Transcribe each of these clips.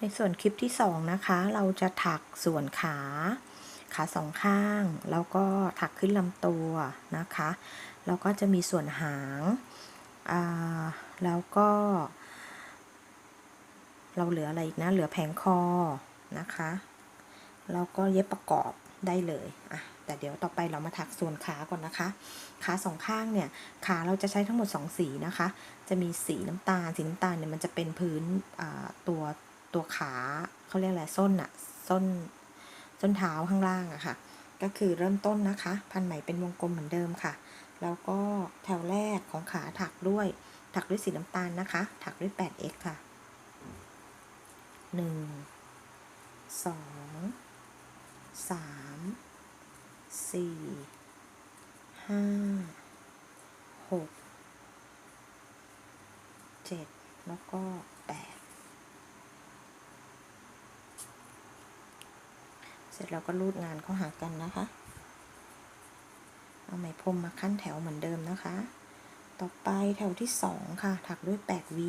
ในส่วนคลิปที่สองนะคะ เราจะถักส่วนขา ขาสองข้าง แล้วก็ถักขึ้นลำตัวนะคะ แล้วก็จะมีส่วนหางแล้วก็ เราเหลืออะไรอีกนะ เหลือแผงคอนะคะ แล้วก็เย็บประกอบได้เลยอะแต่เดี๋ยวต่อไปเรามาถักส่วนขาก่อนนะคะ ขาสองข้างเนี่ย ขาเราจะใช้ทั้งหมด 2 สีนะคะ จะมีสีน้ำตาล สีน้ำตาลเนี่ยมันจะเป็นพื้นตัว ตัวขาเขาเรียกอะไรส้นอะส้นส้นเท้าข้างล่างอะค่ะ ก็คือเริ่มต้นนะคะ พันไหมเป็นวงกลมเหมือนเดิมค่ะ แล้วก็แถวแรกของขาถักด้วย ถักด้วยสีน้ำตาลนะคะ ถักด้วย 8x ค่ะหนึ่งสองสามสี่ห้าหกเจ็ดแล้วก็แปด เสร็จแล้วก็รูดงานเข้าหากันนะคะ เอาไหมพรมมาขั้นแถวเหมือนเดิมนะคะ ต่อไปแถวที่สองค่ะ ถักด้วย 8V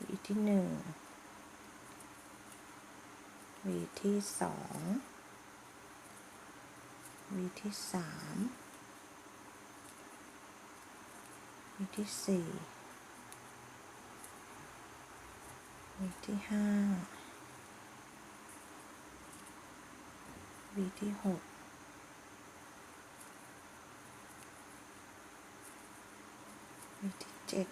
วีที่หนึ่งวีที่สอง วีที่สามวีที่สี่วีที่ห้าวีที่หกวีที่เจ็ด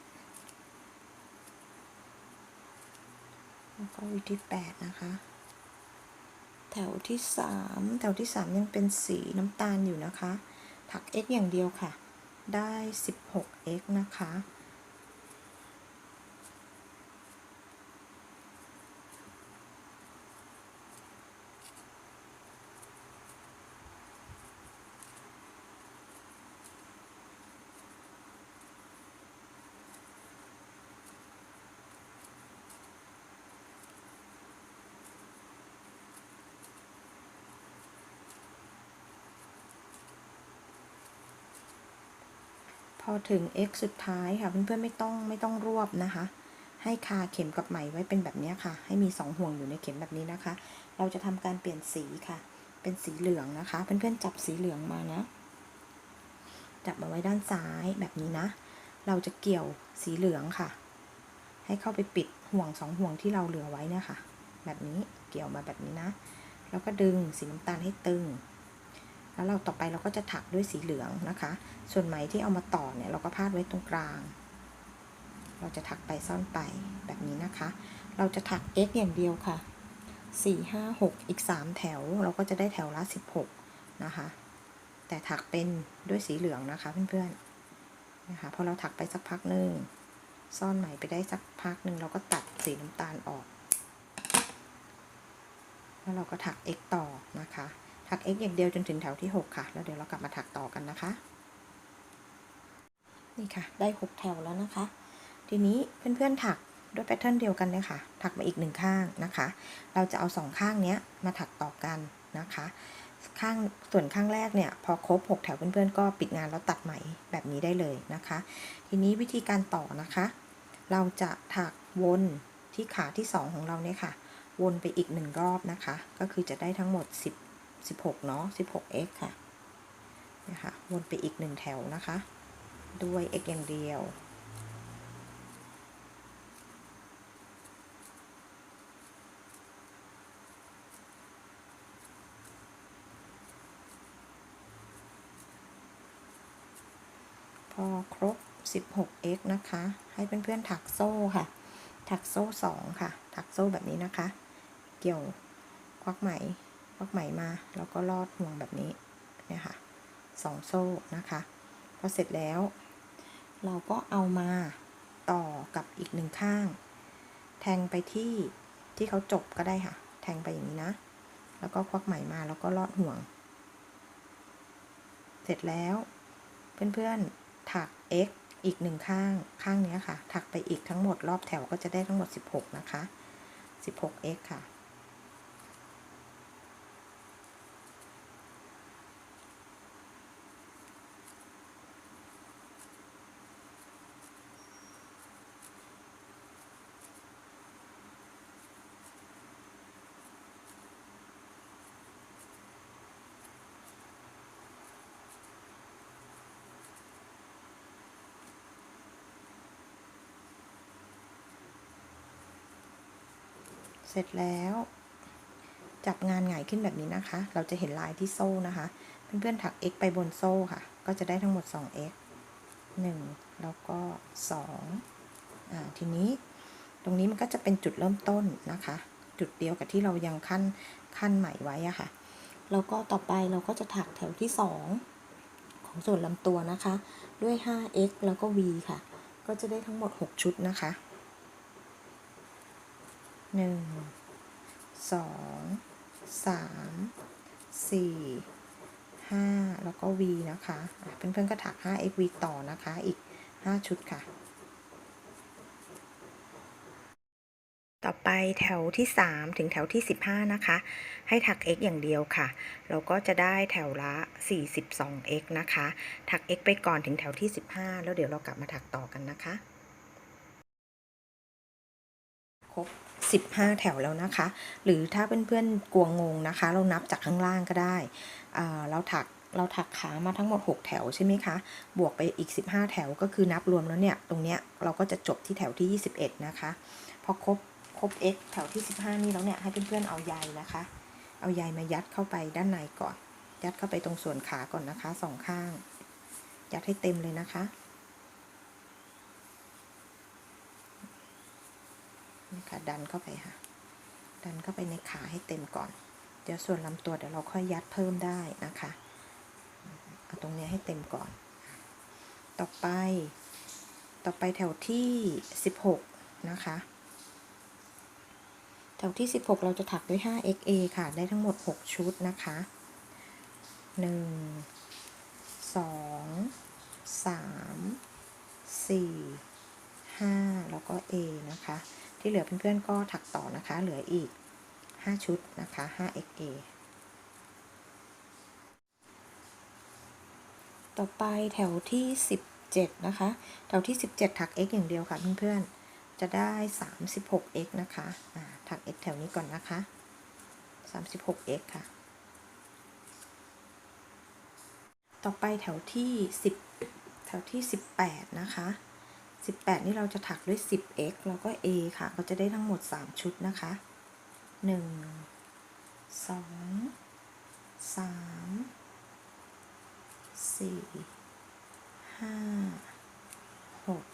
แล้วก็วิธีแปดนะคะ แถวที่สามแถวที่สามยังเป็นสีน้ำตาลอยู่นะคะถัก x อย่างเดียวค่ะ ได้ 16x นะคะ อถึง x สุดท้ายค่ะ เพื่อนๆไม่ต้องไม่ต้องรวบนะคะ ให้คาเข็มกับไหมไว้เป็นแบบนี้ค่ะ ให้มี 2 ห่วงอยู่ในเข็มแบบนี้นะคะ เราจะทำการเปลี่ยนสีค่ะ เป็นสีเหลืองนะคะ เพื่อนๆจับสีเหลืองมานะ จับมาไว้ด้านซ้ายแบบนี้นะ เราจะเกี่ยวสีเหลืองค่ะ ให้เข้าไปปิดห่วงสองห่วงที่เราเหลือไว้เนี่ยค่ะ แบบนี้เกี่ยวมาแบบนี้นะ แล้วก็ดึงสีน้ำตาลให้ตึง แล้วเราต่อไปเราก็จะถักด้วยสีเหลืองนะคะ ส่วนไหมที่เอามาต่อเนี่ยเราก็พาดไว้ตรงกลาง เราจะถักไปซ่อนไปแบบนี้นะคะ เราจะถัก x อย่างเดียวค่ะ 4 5 6 อีก 3 แถวเราก็จะได้แถวละ 16 นะคะ แต่ถักเป็นด้วยสีเหลืองนะคะเพื่อนๆนะคะพอเราถักไปสักพักหนึ่งซ่อนไหมไปได้สักพักหนึ่งเราก็ตัดสีน้ำตาลออก แล้วเราก็ถัก x ต่อนะคะ ถัก x อย่างเดียวจนถึงแถวที่ 6 ค่ะ แล้วเดี๋ยวเรากลับมาถักต่อกันนะคะ นี่ค่ะ ได้ 6 แถวแล้วนะคะ ทีนี้เพื่อนๆถักด้วยแพทเทิร์นเดียวกันเลยค่ะ ถักมาอีกหนึ่งข้างนะคะ เราจะเอาสองข้างเนี้ยมาถักต่อกันนะคะ ข้างส่วนข้างแรกเนี่ยพอครบ 6 แถวเพื่อนๆก็ปิดงานแล้วตัดไหมแบบนี้ได้เลยนะคะ ทีนี้วิธีการต่อนะคะ เราจะถักวนที่ขาที่ 2 ของเราเนี่ยค่ะ วนไปอีกหนึ่งรอบนะคะ ก็คือจะได้ทั้งหมด 10 16 เนาะ 16x ค่ะนะคะวนไปอีกหนึ่งแถวนะคะ ด้วย x อย่างเดียว พอครบ 16x นะคะ ให้เพื่อนๆถักโซ่ค่ะ ถักโซ่ 2 ค่ะ ถักโซ่แบบนี้นะคะ เกี่ยวควักไหม ควักไหมมา แล้วก็ลอดห่วงแบบนี้เนี่ยค่ะสองโซ่นะคะพอเสร็จแล้ว เราก็เอามาต่อกับอีกหนึ่งข้าง แทงไปที่ที่เขาจบก็ได้ค่ะ แทงไปอย่างนี้นะ แล้วก็ควักไหมมาแล้วก็ลอดห่วง เสร็จแล้ว เพื่อนๆถัก x อีกหนึ่งข้างข้างนี้ค่ะ ถักไปอีกทั้งหมดรอบแถวก็จะได้ทั้งหมด 16 นะคะ 16x ค่ะ เสร็จแล้ว จับงานหงายขึ้นแบบนี้นะคะ เราจะเห็นลายที่โซ่นะคะ เพื่อนๆถัก x ไปบนโซ่ค่ะ ก็จะได้ทั้งหมด 2x 1 แล้วก็2อ่าทีนี้ตรงนี้มันก็จะเป็นจุดเริ่มต้นนะคะ จุดเดียวกับที่เรายังขั้นขั้นใหม่ไว้อะค่ะ แล้วก็ต่อไปเราก็จะถักแถวที่ 2 ของส่วนลำตัวนะคะ ด้วย 5x แล้วก็ v ค่ะ ก็จะได้ทั้งหมด 6 ชุดนะคะ 1 2 3 4 5แล้วก็ v นะคะอะเพื่อนๆก็ถัก 5x v ต่อนะคะ อีก 5 ชุดค่ะ ต่อไปแถวที่ 3 ถึงแถวที่ 15 นะคะ ให้ถัก x อย่างเดียวค่ะ เราก็จะได้แถวละ 42x นะคะ ถัก x ไปก่อนถึงแถวที่ 15 แล้วเดี๋ยวเรากลับมาถักต่อกันนะคะ ครบ 15 แถวแล้วนะคะ หรือถ้าเพื่อนๆกลัวงงนะคะ เรานับจากข้างล่างก็ได้เราถักเราถักขามาทั้งหมด 6 แถวใช่ไหมคะ บวกไปอีก 15 แถวก็คือนับรวมแล้วเนี่ย ตรงเนี้ยเราก็จะจบที่แถวที่ 21 นะคะ พอครบครบ x แถวที่ 15 นี่แล้วเนี่ย ให้เพื่อนๆเอาใยนะคะ เอาใยมายัดเข้าไปด้านในก่อน ยัดเข้าไปตรงส่วนขาก่อนนะคะสองข้าง ยัดให้เต็มเลยนะคะ นี่ ค่ะ ดันเข้าไปค่ะ ดันเข้าไปในขาให้เต็มก่อน เดี๋ยวส่วนลำตัวเดี๋ยวเราค่อยยัดเพิ่มได้นะคะ เอาตรงนี้ให้เต็มก่อน ต่อไป ต่อไปแถวที่ 16 นะคะ แถวที่ 16 เราจะถักด้วย 5XA ค่ะ ได้ทั้งหมด 6 ชุดนะคะ 1 2 3 4 5 แล้วก็ A นะคะ ที่เหลือเพื่อนๆก็ถักต่อนะคะ เหลืออีก 5 ชุดนะคะ 5XA ต่อไปแถวที่ 17 นะคะ แถวที่ 17 ถัก x อย่างเดียวค่ะเพื่อนๆ จะได้ 36x นะคะะถัก x แถวนี้ก่อนนะคะ 36x ค่ะ ต่อไปแถวที่ 10 แถวที่ 18 นะคะ 18 นี่เราจะถักด้วย 10x แล้วก็ a ค่ะ ก็จะได้ทั้งหมด 3 ชุดนะคะ 1 2 3สี่ห้าหก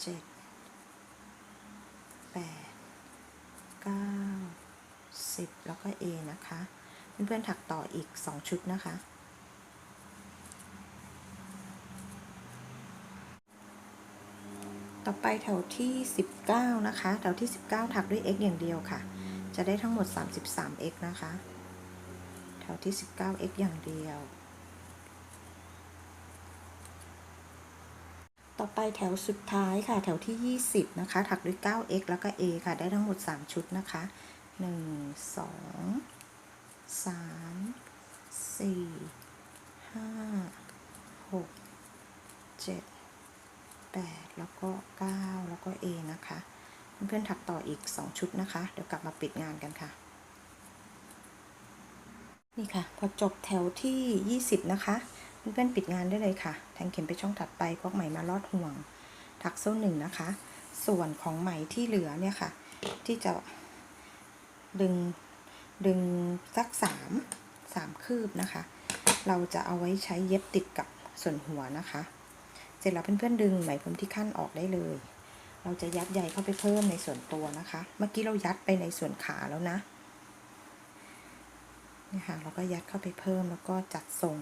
เจ็ดแปดเก้าสิบแล้วก็ A นะคะ เพื่อนๆถักต่ออีก 2 ชุดนะคะ ต่อไปแถวที่ 19 นะคะ แถวที่ 19 ถักด้วย x อย่างเดียวค่ะ จะได้ทั้งหมด 33x นะคะ แถวที่ 19x อย่างเดียว ต่อไปแถวสุดท้ายค่ะ แถวที่ 20 นะคะ ถักด้วย 9x แล้วก็ a ค่ะ ได้ทั้งหมด 3 ชุดนะคะ 1 2 3 4 5 6 7 8 แล้วก็ 9 แล้วก็ a นะคะ เพื่อนๆถักต่ออีก 2 ชุดนะคะ เดี๋ยวกลับมาปิดงานกันค่ะ นี่ค่ะ พอจบแถวที่ 20 นะคะ เพื่อนๆปิดงานได้เลยค่ะ แทงเข็มไปช่องถัดไปควักไหมมาลอดห่วง ถักโซ่หนึ่งนะคะ ส่วนของไหมที่เหลือเนี่ยค่ะ ที่จะดึงดึงสักสามสามคืบนะคะ เราจะเอาไว้ใช้เย็บติดกับส่วนหัวนะคะ เสร็จแล้วเพื่อนๆดึงไหมพรมที่ขั้นออกได้เลย เราจะยัดใยเข้าไปเพิ่มในส่วนตัวนะคะ เมื่อกี้เรายัดไปในส่วนขาแล้วนะนี่ค่ะเราก็ยัดเข้าไปเพิ่มแล้วก็จัดทรง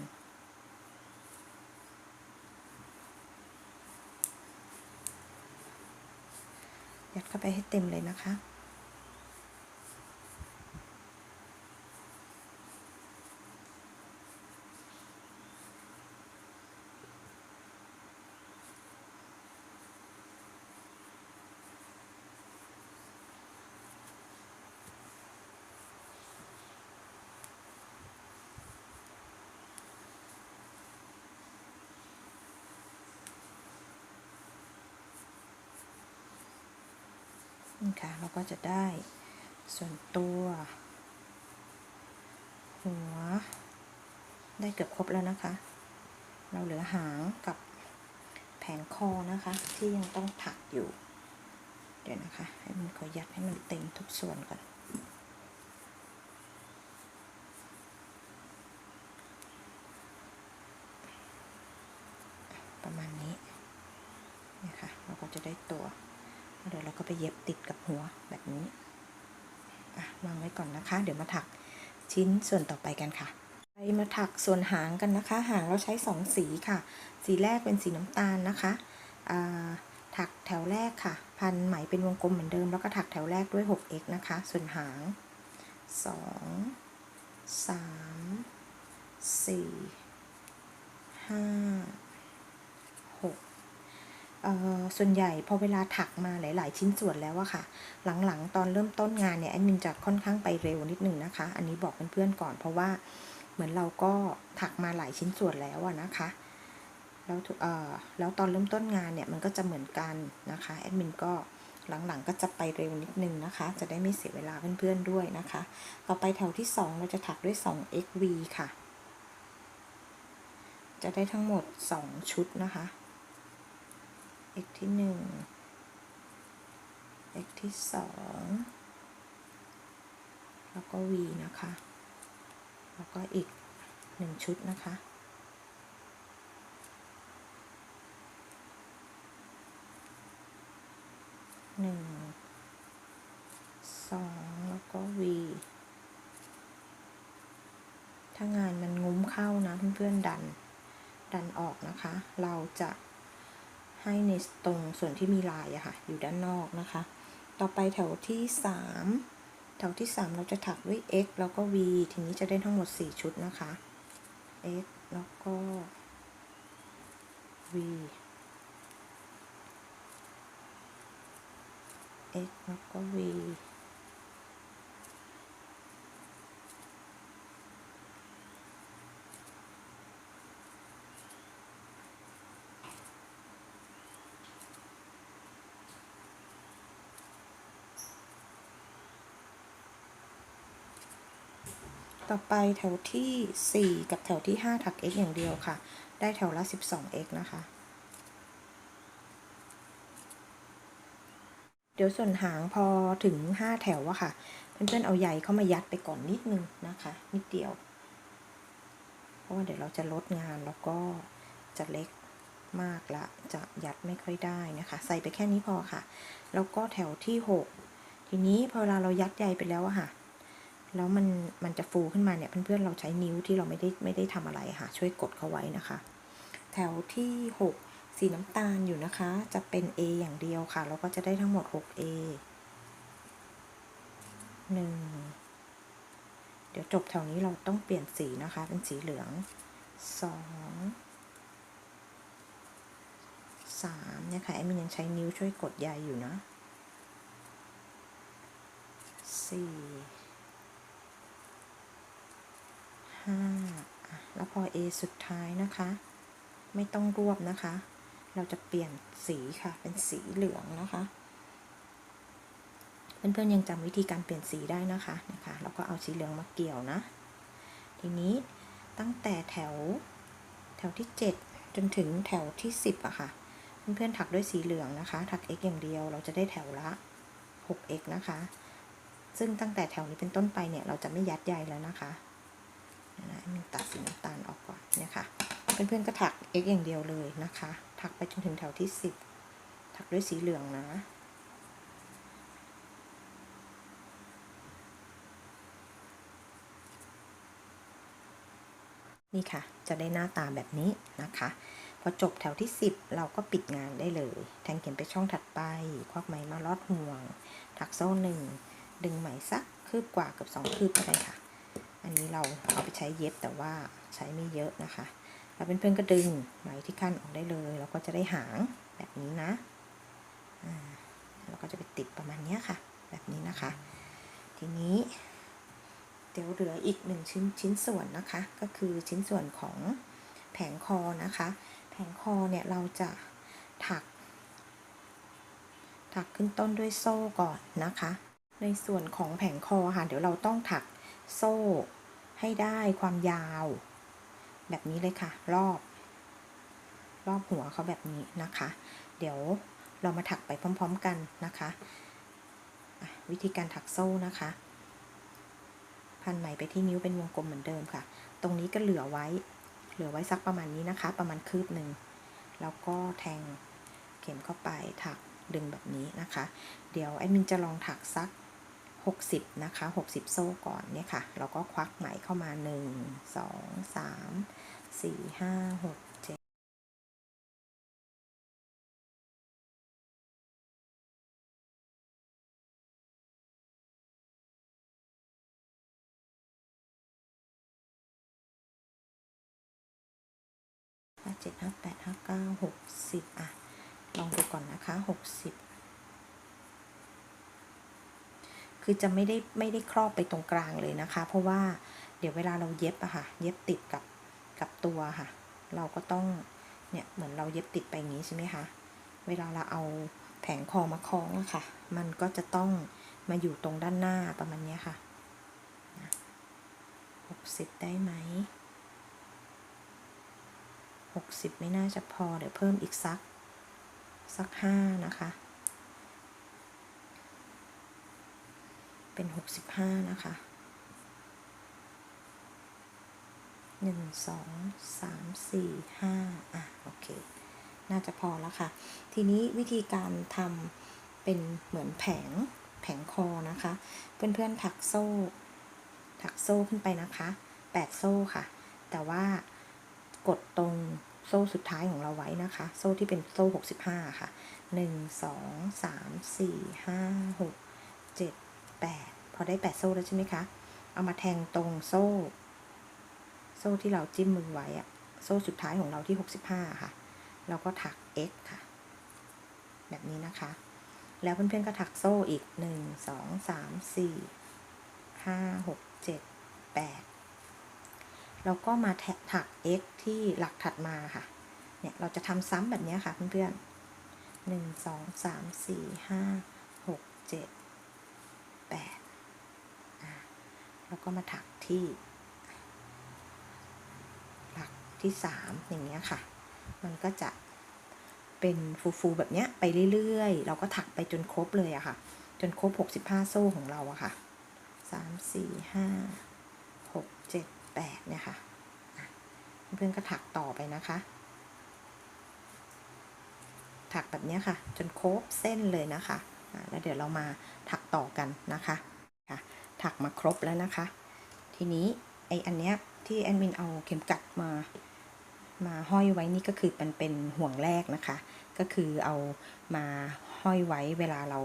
ยัดเข้าไปให้เต็มเลยนะคะ นี่ค่ะเราก็จะได้ส่วนตัว หัว ได้เกือบครบแล้วนะคะ เราเหลือหางกับแผงคอนะคะ ที่ยังต้องถักอยู่ เดี๋ยวนะคะ ให้มันขอยัดให้มันเต็มทุกส่วนก่อนประมาณนี้นะคะเราก็จะได้ตัว เดี๋ยวเราก็ไปเย็บติดกับหัวแบบนี้วางไว้ก่อนนะคะ เดี๋ยวมาถักชิ้นส่วนต่อไปกันค่ะ ไปมาถักส่วนหางกันนะคะ หางเราใช้สองสีค่ะ สีแรกเป็นสีน้ำตาลนะคะถักแถวแรกค่ะ พันไหมเป็นวงกลมเหมือนเดิม แล้วก็ถักแถวแรกด้วย 6x นะคะ ส่วนหาง 2 3 4 5 6เอ่อ ส่วนใหญ่พอเวลาถักมาหลาย ๆ ชิ้นส่วนแล้วอะค่ะ หลัง ๆ ตอนเริ่มต้นงานเนี่ยแอดมินจะค่อนข้างไปเร็วนิดนึงนะคะ อันนี้บอกเพื่อนๆก่อนเพราะว่าเหมือนเราก็ถักมาหลายชิ้นส่วนแล้วอะนะคะ แล้วเออแล้วตอนเริ่มต้นงานเนี่ยมันก็จะเหมือนกันนะคะแอดมินก็หลัง ๆ ก็จะไปเร็วนิดนึงนะคะ จะได้ไม่เสียเวลาเพื่อน ๆ ด้วยนะคะ ต่อไปแถวที่ 2 เราจะถักด้วย 2xv ค่ะ จะได้ทั้งหมด 2 ชุดนะคะ x ที่ 1 x ที่ 2 แล้วก็ v นะคะ แล้วก็อีก 1 ชุดนะคะ หนึ่ง สอง แล้วก็ V ถ้างานมันงุ้มเข้านะเพื่อนๆดัน ดันออกนะคะ เราจะ ให้ในตรงส่วนที่มีลายอะค่ะ อยู่ด้านนอกนะคะ ต่อไปแถวที่สามแถวที่สามเราจะถักด้วย x แล้วก็ v ทีนี้จะได้ทั้งหมด 4 ชุดนะคะ x แล้วก็ v x แล้วก็ v ต่อไปแถวที่ 4 กับแถวที่ 5 ถัก x อย่างเดียวค่ะ ได้แถวละ 12x นะคะ เดี๋ยวส่วนหางพอถึง 5 แถวอะค่ะ เพื่อนๆ เอาใยเข้ามายัดไปก่อนนิดนึงนะคะ นิดเดียว เพราะว่าเดี๋ยวเราจะลดงานแล้วก็จะเล็กมากละ จะยัดไม่ค่อยได้นะคะ ใส่ไปแค่นี้พอค่ะ แล้วก็แถวที่ 6 ทีนี้พอเวลาเรายัดใยไปแล้วอะค่ะ แล้วมันมันจะฟูขึ้นมาเนี่ยเพื่อนๆเราใช้นิ้วที่เราไม่ได้ไม่ได้ทำอะไรค่ะ ช่วยกดเข้าไว้นะคะ แถวที่ 6 สีน้ำตาลอยู่นะคะ จะเป็น A อย่างเดียวค่ะแล้วก็จะได้ทั้งหมด 6A 1 เดี๋ยวจบแถวนี้เราต้องเปลี่ยนสีนะคะ เป็นสีเหลือง 2 3 เนี่ยค่ะแอดมินยังใช้นิ้วช่วยกดใยอยู่นะ 4 ห้าแล้วพอ A สุดท้ายนะคะ ไม่ต้องรวบนะคะ เราจะเปลี่ยนสีค่ะ เป็นสีเหลืองนะคะ เพื่อนๆยังจำวิธีการเปลี่ยนสีได้นะคะนะคะแล้วก็เอาสีเหลืองมาเกี่ยวนะ ทีนี้ตั้งแต่แถวแถวที่ 7 จนถึงแถวที่ 10อะค่ะเพื่อนๆถักด้วยสีเหลืองนะคะ ถัก x อย่างเดียวเราจะได้แถวละ 6x นะคะ ซึ่งตั้งแต่แถวนี้เป็นต้นไปเนี่ย เราจะไม่ยัดใยแล้วนะคะ มันตัดสีน้ำตาลออกก่อนเนี่ยค่ะเพื่อนๆก็ถัก x อย่างเดียวเลยนะคะ ถักไปจนถึงแถวที่ 10 ถักด้วยสีเหลืองนะนี่ค่ะ จะได้หน้าตาแบบนี้นะคะ พอจบแถวที่ 10 เราก็ปิดงานได้เลย แทงเข็มไปช่องถัดไป ควักไหมมาลอดห่วง ถักโซ่หนึ่ง ดึงไหมสักคืบกว่าเกับ2คืบก็ได้ค่ะ อันนี้เราเอาไปใช้เย็บแต่ว่าใช้ไม่เยอะนะคะ แล้วเพื่อนๆก็ดึงไหมที่ขั้นออกได้เลยแล้วก็จะได้หางแบบนี้นะแล้วก็จะไปติดประมาณนี้ค่ะ แบบนี้นะคะ ทีนี้เดี๋ยวเหลืออีกหนึ่งชิ้นชิ้นส่วนนะคะ ก็คือชิ้นส่วนของแผงคอนะคะ แผงคอเนี่ยเราจะถัก ถักขึ้นต้นด้วยโซ่ก่อนนะคะ ในส่วนของแผงคอค่ะ เดี๋ยวเราต้องถักโซ่ ให้ได้ความยาว แบบนี้เลยค่ะ รอบ รอบหัวเขาแบบนี้นะคะ เดี๋ยวเรามาถักไปพร้อม ๆ กันนะคะ วิธีการถักโซ่นะคะ พันไหมไปที่นิ้วเป็นวงกลมเหมือนเดิมค่ะ ตรงนี้ก็เหลือไว้ เหลือไว้สักประมาณนี้นะคะ ประมาณคืบหนึ่งแล้วก็แทงเข็มเข้าไปถักดึงแบบนี้นะคะ เดี๋ยวแอดมินจะลองถักสัก 60 นะคะ 60 โซ่ก่อนเนี่ยค่ะ แล้วก็ควักไหมเข้ามา 1 2 3 4 5 6 7ห้าเจ็ดห้าแปดห้าเก้าหกสิบอะ ลองดูก่อนนะคะหกสิบ คือจะไม่ได้ไม่ได้ครอบไปตรงกลางเลยนะคะ เพราะว่าเดี๋ยวเวลาเราเย็บอะค่ะ เย็บติดกับกับตัวค่ะ เราก็ต้องเนี่ยเหมือนเราเย็บติดไปอย่างนี้ใช่ไหมคะ เวลาเราเอาแผงคอมาคล้องอะค่ะ มันก็จะต้องมาอยู่ตรงด้านหน้าประมาณนี้ค่ะหกสิบได้ไหมหกสิบไม่น่าจะพอเดี๋ยวเพิ่มอีกสักสักห้านะคะ เป็นหกสิบห้านะคะหนึ่งสองสามสี่ห้าอะโอเค น่าจะพอแล้วค่ะ ทีนี้วิธีการทำเป็นเหมือนแผงแผงคอนะคะ เพื่อนๆถักโซ่ ถักโซ่ขึ้นไปนะคะแปดโซ่ค่ะ แต่ว่ากดตรงโซ่สุดท้ายของเราไว้นะคะ โซ่ที่เป็นโซ่65ค่ะ1 2 3 4 5 6 7 8 พอได้ 8 โซ่แล้วใช่ไหมคะ เอามาแทงตรงโซ่ โซ่ที่เราจิ้มมือไว้อะโซ่สุดท้ายของเราที่ 65 ค่ะ เราก็ถัก x ค่ะ แบบนี้นะคะ แล้วเพื่อนๆก็ถักโซ่อีก 1 2 3 4 5 6 7 8แล้วก็มาแทถัก x ที่หลักถัดมาค่ะ เนี่ย เราจะทำซ้ำแบบนี้ค่ะเพื่อนๆหนึ่งสองสามสี่ห้าหกเจ็ด แปดแล้วก็มาถักที่ หลักที่สามอย่างเงี้ยค่ะ มันก็จะเป็นฟูๆแบบเนี้ยไปเรื่อยๆ เราก็ถักไปจนครบเลยอะค่ะ จนครบ 65 โซ่ของเราอะค่ะ 3 4 5 6 7 8 เนี่ยค่ะ เพื่อนๆก็ถักต่อไปนะคะ ถักแบบนี้ค่ะ จนครบเส้นเลยนะคะ แล้วเดี๋ยวเรามาถักต่อกันนะคะค่ะถักมาครบแล้วนะคะ ทีนี้ไออันเนี้ยที่แอดมินเอาเข็มกัดมามาห้อยไว้นี่ก็คือมันเป็นห่วงแรกนะคะ ก็คือเอามาห้อยไว้เวลาเรา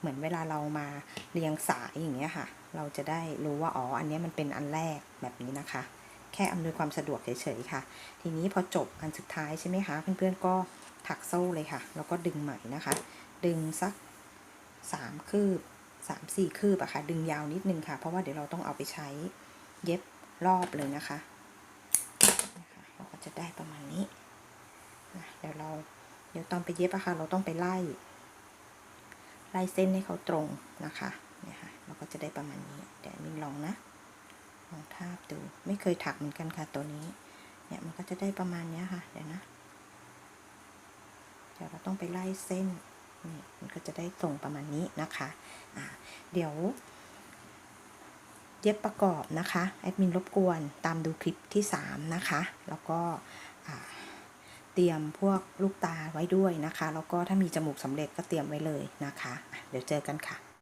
เหมือนเวลาเรามาเรียงสายอย่างเงี้ยค่ะ เราจะได้รู้ว่าอ๋ออันนี้มันเป็นอันแรกแบบนี้นะคะ แค่อำนวยความสะดวกเฉยๆค่ะ ทีนี้พอจบอันสุดท้ายใช่ไหมคะเพื่อนๆก็ถักโซ่เลยค่ะ แล้วก็ดึงใหม่นะคะ ดึงสักสามคืบสามสี่คืบอะค่ะ ดึงยาวนิดนึงค่ะ เพราะว่าเดี๋ยวเราต้องเอาไปใช้เย็บรอบเลยนะคะนะคะเราก็จะได้ประมาณนี้นะเดี๋ยวเราเดี๋ยวตอนไปเย็บอะค่ะ เราต้องไปไล่ ไล่เส้นให้เขาตรงนะคะเนี่ยค่ะเราก็จะได้ประมาณนี้ เดี๋ยวมินลองนะลองทาบดูไม่เคยถักเหมือนกันค่ะตัวนี้เนี่ยมันก็จะได้ประมาณนี้ค่ะ เดี๋ยวนะ เดี๋ยวเราต้องไปไล่เส้น นี่มันก็จะได้ตรงประมาณนี้นะคะอ่าเดี๋ยว เย็บประกอบนะคะแอดมินรบกวนตามดูคลิปที่ 3 นะคะ แล้วก็เตรียมพวกลูกตาไว้ด้วยนะคะ แล้วก็ถ้ามีจมูกสำเร็จก็เตรียมไว้เลยนะคะ เดี๋ยวเจอกันค่ะ